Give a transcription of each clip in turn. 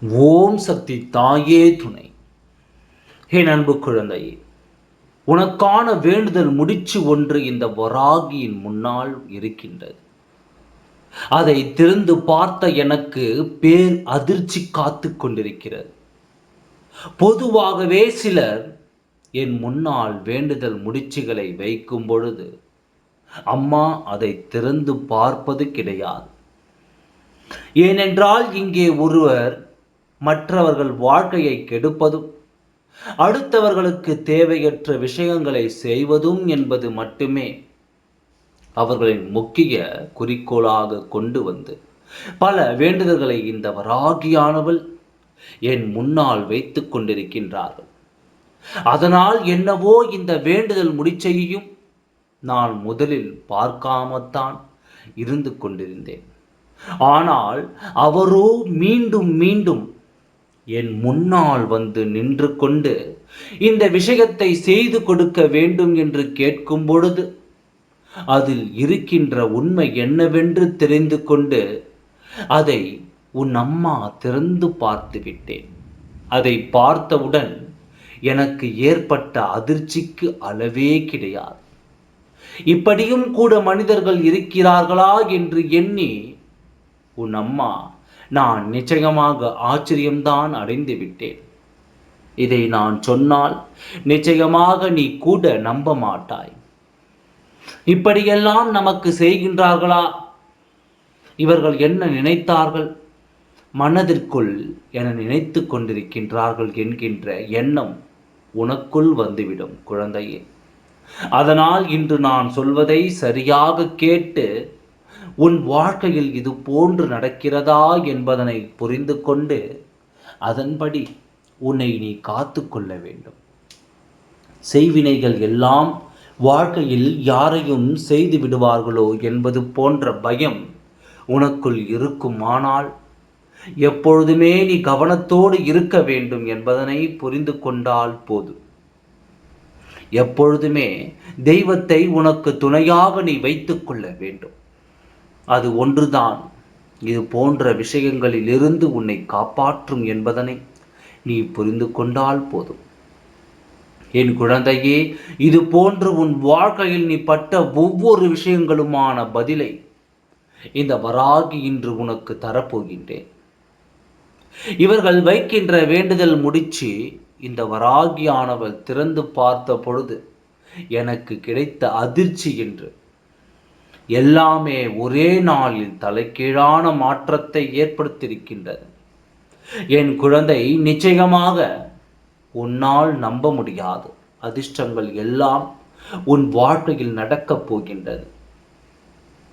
ஓம் சக்தி தாயே துணை. என் அன்பு குழந்தையே உனக்கான வேண்டுதல் முடிச்சு ஒன்று இந்த வராகியின் முன்னால் இருக்கின்றது. அதை திறந்து பார்த்த எனக்கு பேர் அதிர்ச்சி காத்து கொண்டிருக்கிறது. பொதுவாகவே சிலர் என் முன்னால் வேண்டுதல் முடிச்சுகளை வைக்கும் பொழுது அம்மா அதை திறந்து பார்ப்பது கிடையாது. ஏனென்றால் இங்கே ஒருவர் மற்றவர்கள் வாழ்க்கையை கெடுப்பதும் அடுத்தவர்களுக்கு தேவையற்ற விஷயங்களை செய்வதும் என்பது மட்டுமே அவர்களின் முக்கிய குறிக்கோளாக கொண்டு வந்து பல வேண்டுதல்களை இந்த வராகியானவள் என் முன்னால் வைத்து கொண்டிருக்கின்றார்கள். அதனால் என்னவோ இந்த வேண்டுதல் முடிச்செய்யும் நான் முதலில் பார்க்காமத்தான் இருந்து கொண்டிருந்தேன். ஆனால் அவரோ மீண்டும் மீண்டும் என் முன்னால் வந்து நின்று கொண்டு இந்த விஷயத்தை செய்து கொடுக்க வேண்டும் என்று கேட்கும் பொழுது அதில் இருக்கின்ற உண்மை என்னவென்று தெரிந்து கொண்டு அதை உன் அம்மா திறந்து பார்த்து விட்டேன். அதை பார்த்தவுடன் எனக்கு ஏற்பட்ட அதிர்ச்சிக்கு அளவே கிடையாது. இப்படியும் கூட மனிதர்கள் இருக்கிறார்களா என்று எண்ணி உன் அம்மா நான் நிச்சயமாக ஆச்சரியம்தான் அடைந்து விட்டேன் இதை நான் சொன்னால் நிச்சயமாக நீ கூட நம்ப மாட்டாய். இப்படியெல்லாம் நமக்கு செய்கின்றார்களா? இவர்கள் என்ன நினைத்தார்கள்? மனதிற்குள் என நினைத்து கொண்டிருக்கின்றார்கள் என்கின்ற எண்ணம் உனக்குள் வந்துவிடும் குழந்தையே. அதனால் இன்று நான் சொல்வதை சரியாக கேட்டு உன் வாழ்க்கையில் இது போன்று நடக்கிறதா என்பதனை புரிந்து கொண்டு அதன்படி உன்னை நீ காத்து கொள்ள வேண்டும். செய்வினைகள் எல்லாம் வாழ்க்கையில் யாரையும் செய்து விடுவார்களோ என்பது போன்ற பயம் உனக்குள் இருக்குமானால் எப்பொழுதுமே நீ கவனத்தோடு இருக்க வேண்டும் என்பதனை புரிந்து கொண்டால் போதும் எப்பொழுதுமே தெய்வத்தை உனக்கு துணையாக நீ வைத்துக்கொள்ள வேண்டும். அது ஒன்றுதான். இது போன்ற விஷயங்களிலிருந்து உன்னை காப்பாற்றும் என்பதனை நீ புரிந்து கொண்டால் போதும். என் குழந்தையே இது போன்று உன் வாழ்க்கையில் நீ பட்ட ஒவ்வொரு விஷயங்களுமான பதிலை இந்த வராகி இன்று உனக்கு தரப்போகின்றேன். இவர்கள் வைக்கின்ற வேண்டுதல் முடிச்சு இந்த வராகியானவள் திறந்து பார்த்த பொழுது எனக்கு கிடைத்த அதிர்ச்சி என்று எல்லாமே ஒரே நாளில் தலைக்கீழான மாற்றத்தை ஏற்படுத்தியிருக்கின்றது. என் குழந்தை நிச்சயமாக உன்னால் நம்ப முடியாது. அதிர்ஷ்டங்கள் எல்லாம் உன் வாழ்க்கையில் நடக்கப் போகின்றது.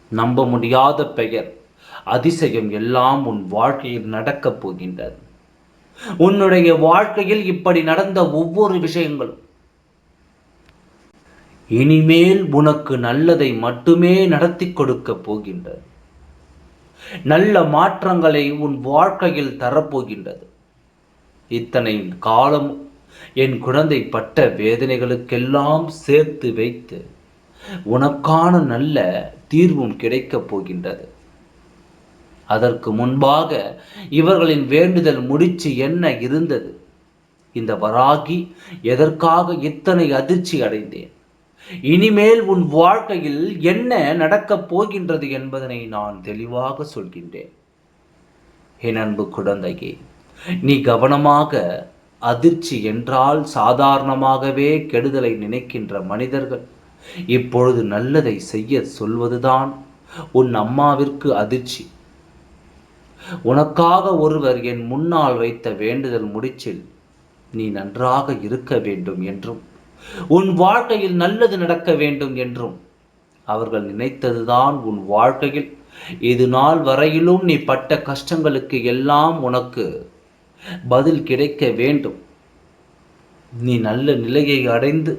நம்ப முடியாத பெயர் அதிசயம் எல்லாம் உன் வாழ்க்கையில் நடக்கப் போகின்றது. உன்னுடைய வாழ்க்கையில் இப்படி நடந்த ஒவ்வொரு விஷயங்களும் இனிமேல் உனக்கு நல்லதை மட்டுமே நடத்தி கொடுக்கப் போகின்றது. நல்ல மாற்றங்களை உன் வாழ்க்கையில் தரப்போகின்றது. இத்தனை காலம் என் குழந்தை பட்ட வேதனைகளுக்கெல்லாம் சேர்த்து வைத்து உனக்கான நல்ல தீர்வும் கிடைக்கப் போகின்றது. அதற்கு முன்பாக இவர்களின் வேண்டுதல் முடிச்சு என்ன இருந்தது? இந்த வராகி எதற்காக இத்தனை அதிர்ச்சி அடைந்தேன்? இனிமேல் உன் வாழ்க்கையில் என்ன நடக்கப் போகின்றது என்பதனை நான் தெளிவாக சொல்கின்றேன். என் அன்பு குழந்தையே நீ கவனமாக அதிர்ச்சி என்றால் சாதாரணமாகவே கெடுதலை நினைக்கின்ற மனிதர்கள் இப்பொழுது நல்லதை செய்ய சொல்வதுதான் உன் அம்மாவிற்கு அதிர்ச்சி. உனக்காக ஒருவர் என் முன்னால் வைத்த வேண்டுதல் முடிச்சில் நீ நன்றாக இருக்க வேண்டும் என்றும் உன் வாழ்க்கையில் நல்லது நடக்க வேண்டும் என்றும். அவர்கள் நினைத்ததுதான் உன் வாழ்க்கையில். இது நாள் வரையிலும் நீ பட்ட கஷ்டங்களுக்கு எல்லாம் உனக்கு பதில் கிடைக்க வேண்டும். நீ நல்ல நிலையை அடைந்து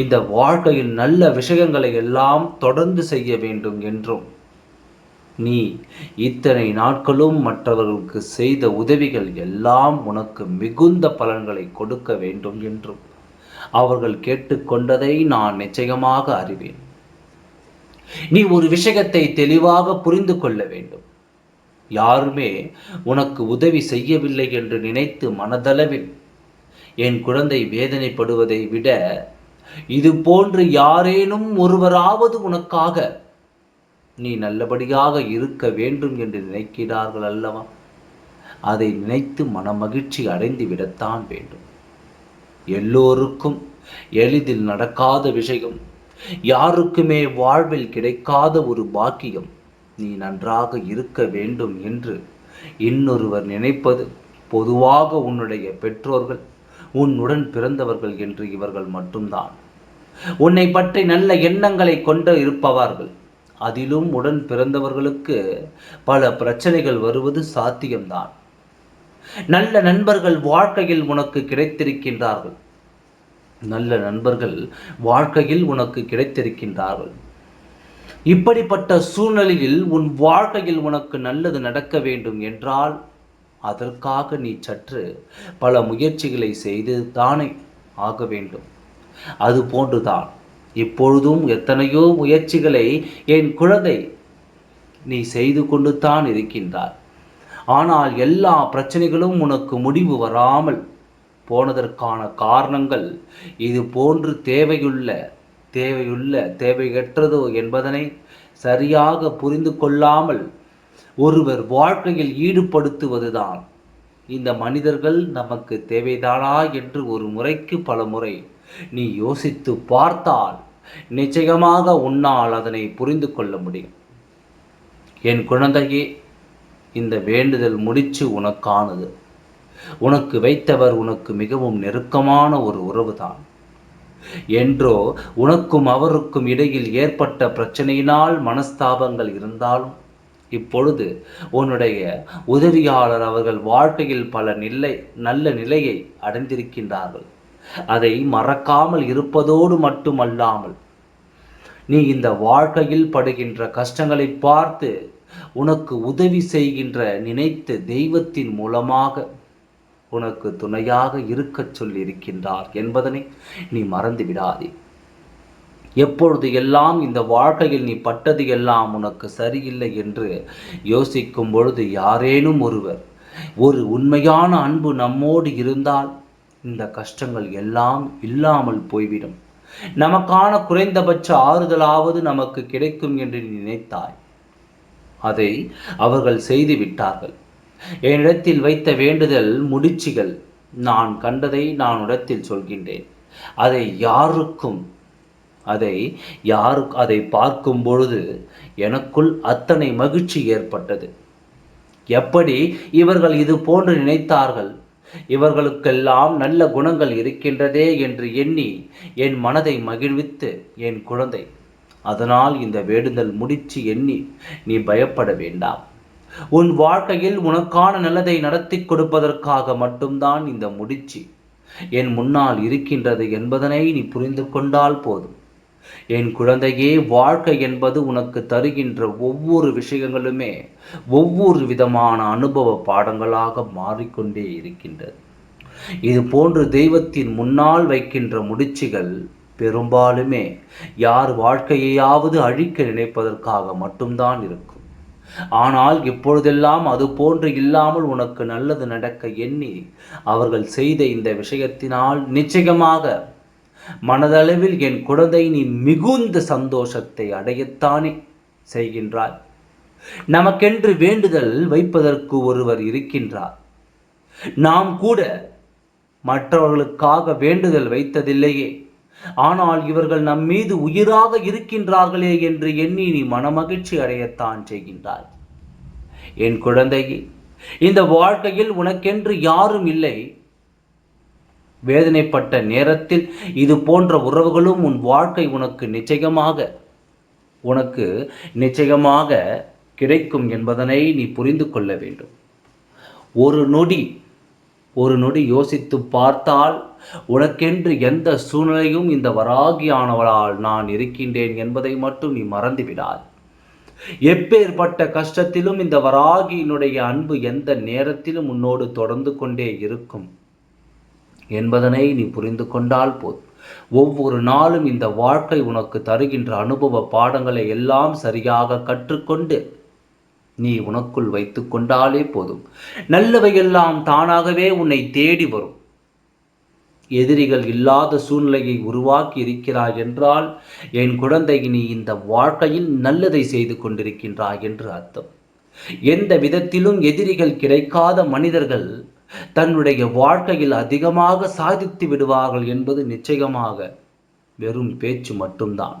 இந்த வாழ்க்கையில் நல்ல விஷயங்களை எல்லாம் தொடர்ந்து செய்ய வேண்டும் என்றும். நீ இத்தனை நாட்களும் மற்றவர்களுக்கு செய்த உதவிகள் எல்லாம் உனக்கு மிகுந்த பலன்களை கொடுக்க வேண்டும் என்றும். அவர்கள் கேட்டுக்கொண்டதை நான் நிச்சயமாக அறிவேன். நீ ஒரு விஷயத்தை தெளிவாக புரிந்து கொள்ள வேண்டும். யாருமே உனக்கு உதவி செய்யவில்லை என்று நினைத்து மனதளவில் என் குழந்தை வேதனைப்படுவதை விட இது போன்று யாரேனும் ஒருவராவது உனக்காக நீ நல்லபடியாக இருக்க வேண்டும் என்று நினைக்கிறார்கள் அல்லவா? அதை நினைத்து மனமகிழ்ச்சி அடைந்து விடத்தான் வேண்டும். எல்லோருக்கும் எளிதில் நடக்காத விஷயம். யாருக்குமே வாழ்வில் கிடைக்காத ஒரு பாக்கியம். நீ நன்றாக இருக்க வேண்டும் என்று இன்னொருவர் நினைப்பது பொதுவாக உன்னுடைய பெற்றோர்கள் உன்னுடன் பிறந்தவர்கள் என்று இவர்கள் மட்டும்தான். உன்னை பற்றி நல்ல எண்ணங்களை கொண்டு இருப்பவர்கள். அதிலும் உடன் பிறந்தவர்களுக்கு பல பிரச்சனைகள் வருவது சாத்தியம்தான். நல்ல நண்பர்கள் வாழ்க்கையில் உனக்கு கிடைத்திருக்கின்றார்கள். நல்ல நண்பர்கள் வாழ்க்கையில் உனக்கு கிடைத்திருக்கின்றார்கள். இப்படிப்பட்ட சூழ்நிலையில் உன் வாழ்க்கையில் உனக்கு நல்லது நடக்க வேண்டும் என்றால் அதற்காக நீ சற்று பல முயற்சிகளை செய்து தானே ஆக வேண்டும். அது போன்றுதான். இப்பொழுதும் எத்தனையோ முயற்சிகளை என் குழந்தை நீ செய்து கொண்டு தான் இருக்கின்றார். ஆனால் எல்லா பிரச்சனைகளும் உனக்கு முடிவு வராமல் போனதற்கான காரணங்கள் இது போன்று தேவையுள்ள தேவையுள்ள தேவையற்றதோ என்பதனை சரியாக புரிந்து கொள்ளாமல் ஒருவர் வாழ்க்கையில் ஈடுபடுத்துவதுதான். இந்த மனிதர்கள் நமக்கு தேவைதானா என்று ஒரு முறைக்கு பல முறை நீ யோசித்து பார்த்தால் நிச்சயமாக உன்னால் அதனை புரிந்து கொள்ள முடியும். என் குழந்தையே இந்த வேண்டுதல் முடிச்சு உனக்கானது. உனக்கு வைத்தவர் உனக்கு மிகவும் நெருக்கமான ஒரு உறவுதான். என்றோ உனக்கும் அவருக்கும் இடையில் ஏற்பட்ட பிரச்சனையினால் மனஸ்தாபங்கள் இருந்தாலும் இப்பொழுது உன்னுடைய உதவியாளர் அவர்கள் வாழ்க்கையில் பல நிலை நல்ல நிலையை அடைந்திருக்கின்றார்கள். அதை மறக்காமல் இருப்பதோடு மட்டுமல்லாமல் நீ இந்த வாழ்க்கையில் படுகின்ற கஷ்டங்களை பார்த்து உனக்கு உதவி செய்கின்ற நினைத்த தெய்வத்தின் மூலமாக உனக்கு துணையாக இருக்கச் சொல்லியிருக்கின்றார் என்பதனை நீ மறந்து விடாதே எப்பொழுது எல்லாம் இந்த வாழ்க்கையில் நீ பட்டது எல்லாம் உனக்கு சரியில்லை என்று யோசிக்கும் பொழுது யாரேனும் ஒருவர் ஒரு உண்மையான அன்பு நம்மோடு இருந்தால் இந்த கஷ்டங்கள் எல்லாம் இல்லாமல் போய்விடும். நமக்கான குறைந்தபட்ச ஆறுதலாவது நமக்கு கிடைக்கும் என்று நினைத்தாய். அதை அவர்கள் செய்து விட்டார்கள் என்னிடத்தில் வைத்த வேண்டுதல் முடிச்சுகள். நான் கண்டதை நான் இடத்தில் சொல்கின்றேன். அதை யாருக்கும் அதை யாரு அதை பார்க்கும் பொழுது எனக்குள் அத்தனை மகிழ்ச்சி ஏற்பட்டது. எப்படி இவர்கள் இது போன்று நினைத்தார்கள்? இவர்களுக்கெல்லாம் நல்ல குணங்கள் இருக்கின்றதே என்று எண்ணி என் மனதை மகிழ்வித்து என் குழந்தை அதனால் இந்த வேண்டுதல் முடிச்சு எண்ணி நீ பயப்பட வேண்டாம். உன் வாழ்க்கையில் உனக்கான நல்லதை நடத்தி கொடுப்பதற்காக மட்டும்தான் இந்த முடிச்சு. என் முன்னால் இருக்கின்றது என்பதனை நீ புரிந்து கொண்டால் போதும். என் குழந்தையே வாழ்க்கை என்பது உனக்கு தருகின்ற ஒவ்வொரு விஷயங்களுமே ஒவ்வொரு விதமான அனுபவ பாடங்களாக மாறிக்கொண்டே இருக்கின்றது. இது போன்று தெய்வத்தின் முன்னால் வைக்கின்ற முடிச்சுகள் பெரும்பாலுமே யார் வாழ்க்கையையாவது அழிக்க நினைப்பதற்காக மட்டும்தான் இருக்கும். ஆனால் இப்பொழுதெல்லாம் அது போன்று இல்லாமல் உனக்கு நல்லது நடக்க எண்ணி அவர்கள் செய்த இந்த விஷயத்தினால் நிச்சயமாக மனதளவில் என் குழந்தை நீ மிகுந்த சந்தோஷத்தை அடையத்தானே செய்கின்றாய். நமக்கென்று வேண்டுதல் வைப்பதற்கு ஒருவர் இருக்கின்றார். நாம் கூட மற்றவர்களுக்காக வேண்டுதல் வைத்ததில்லையே. ஆனால் இவர்கள் நம் மீது உயிராக இருக்கின்றார்களே என்று எண்ணி நீ மனமகிழ்ச்சி அடையத்தான் செய்கின்றாய். என் குழந்தையே இந்த வாழ்க்கையில் உனக்கென்று யாரும் இல்லை. வேதனைப்பட்ட நேரத்தில் இது போன்ற உறவுகளும் உன் வாழ்க்கை உனக்கு நிச்சயமாக உனக்கு நிச்சயமாக கிடைக்கும் என்பதனை நீ புரிந்து கொள்ள வேண்டும். ஒரு நொடி ஒரு நொடி யோசித்து பார்த்தால் உனக்கென்று எந்த சூழ்நிலையும் இந்த வராகியானவளால் நான் இருக்கின்றேன் என்பதை மட்டும் நீ மறந்துவிடாது. எப்பேற்பட்ட கஷ்டத்திலும் இந்த வராகியினுடைய அன்பு எந்த நேரத்திலும் உன்னோடு தொடர்ந்து கொண்டே இருக்கும். என்பதனை நீ புரிந்து கொண்டால் போதும். ஒவ்வொரு நாளும் இந்த வாழ்க்கை உனக்கு தருகின்ற அனுபவ பாடங்களை எல்லாம் சரியாக கற்றுக்கொண்டு நீ உனக்குள் வைத்து கொண்டாலே போதும். நல்லவையெல்லாம் தானாகவே உன்னை தேடி வரும். எதிரிகள் இல்லாத சூழ்நிலையை உருவாக்கி இருக்கிறாய் என்றால் என் குழந்தை நீ இந்த வாழ்க்கையில் நல்லதை செய்து கொண்டிருக்கின்றாய் என்று அர்த்தம். எந்த விதத்திலும் எதிரிகள் கிடைக்காத மனிதர்கள் தன்னுடைய வாழ்க்கையில் அதிகமாக சாதித்து விடுவார்கள் என்பது நிச்சயமாக வெறும் பேச்சு மட்டும்தான்.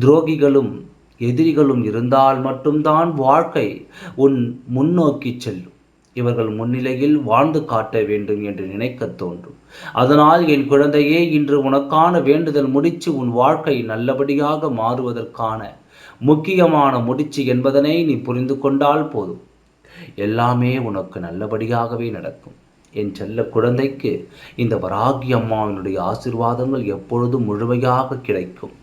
துரோகிகளும் எதிரிகளும் இருந்தால் மட்டும்தான் வாழ்க்கை உன் முன்னோக்கி செல்லும். இவர்கள் முன்னிலையில் வாழ்ந்து காட்ட வேண்டும் என்று நினைக்க தோன்றும். அதனால் என் குழந்தையே இன்று உனக்கான வேண்டுதல் முடிச்சு உன் வாழ்க்கை நல்லபடியாக மாறுவதற்கான முக்கியமான முடிச்சு என்பதனை நீ புரிந்து கொண்டால் போதும். எல்லாமே உனக்கு நல்லபடியாகவே நடக்கும். என் செல்ல குழந்தைக்கு இந்த வராகி அம்மாவினுடைய ஆசிர்வாதங்கள் எப்பொழுதும் முழுமையாக கிடைக்கும்.